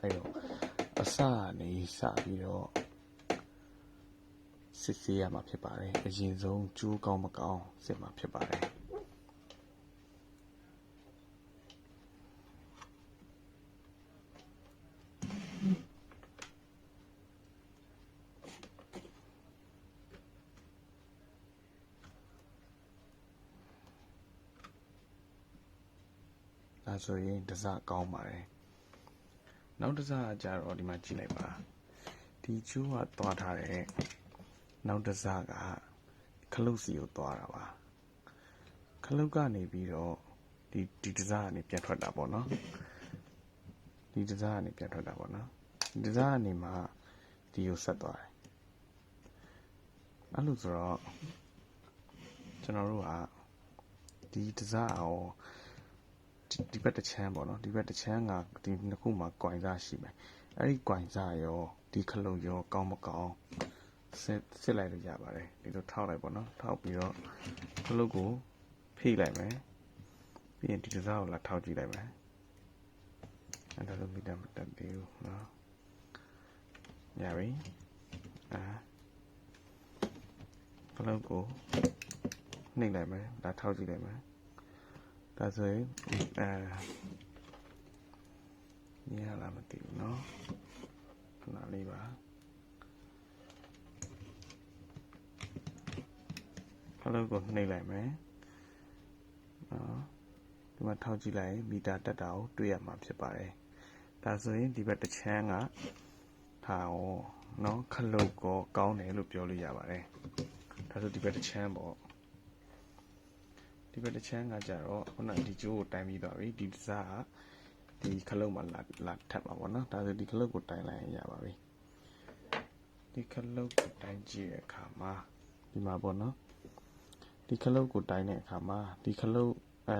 အဲ့တော့အစကနေစပြီးတော့စစ်ဆေးရမှာဖြစ်ပါတယ်အရင်ဆုံးကျိုးကောင်းမကောင်းစစ်မှာဖြစ်ပါတယ်ဒါဆိုရင်တစကောင်းပါတယ် နောက်တစကကြတော့ဒီမှာကြည့်လိုက်ပါဒီကျိုးကသွားထားတဲ့နောက်တစကခလုတ်စီကိုသွားတာပါခလုတ်ကနေပြီးတော့ဒီဒီတစကနေပြန်ထွက်တာပေါ့နော်ဒီတစကနေပြန်ထွက်တာပေါ့နော်ဒီတစကနေမှဒီကိုဆက်သွားတယ်အဲ့လိုဆိုတော့ကျွန်တော်တို့ကဒီတစအောင် ဒီဒီဘက်တစ်ချမ်းပေါ့နော်ဒီဘက်တစ်ချမ်းကဒီနှစ်ခုမှာ coin စားရှိမယ်အဲ့ဒီ coin စားရောဒီခလုတ်ရောကောင်းမကောင်းစစ်စစ်လိုက်လို့ရပါတယ်ဒီလိုထောက်လိုက်ပေါ့နော်ထောက်ပြီးတော့ခလုတ်ကိုဖိလိုက်မယ်ပြီးရင်ဒီတစားကိုလာထောက်ကြည့်လိုက်မယ်အဲ့ဒါလိုမိတာမတက်သေးဘူးနော်ရပြီအာခလုတ်ကိုနှိပ်လိုက်မယ်လာထောက်ကြည့်လိုက်မယ် ဒါဆိုရင်အဲညလာမသိဘူးเนาะခဏလေးပါဖလို့ကိုနှိပ်လိုက်မယ်နော်ဒီမှာထောက်ကြည့်လိုက်ရင်မီတာတက်တာကိုတွေ့ရမှာဖြစ်ပါတယ်ဒါဆိုရင်ဒီဘက်တစ်ချမ်းကဟာဟောနော်ခလုတ်ကိုကောင်းတယ်လို့ပြောလို့ရပါတယ်ဒါဆိုဒီဘက်တစ်ချမ်းပေါ့ ဒီဘက်တစ်ချမ်းကကြတော့ခုနဒီကျိုးကိုတိုင်ပြီးသွားပြီဒီစားကဒီခလုတ်မှာလာလာထပ်ပါဘောနော်ဒါဆိုဒီခလုတ်ကိုတိုင်လိုက်ရင်ရပါပြီဒီခလုတ်ကိုတိုင်ကြည့်တဲ့အခါမှာဒီမှာပေါ့နော်ဒီခလုတ်ကိုတိုင်တဲ့အခါမှာဒီခလုတ်အဲ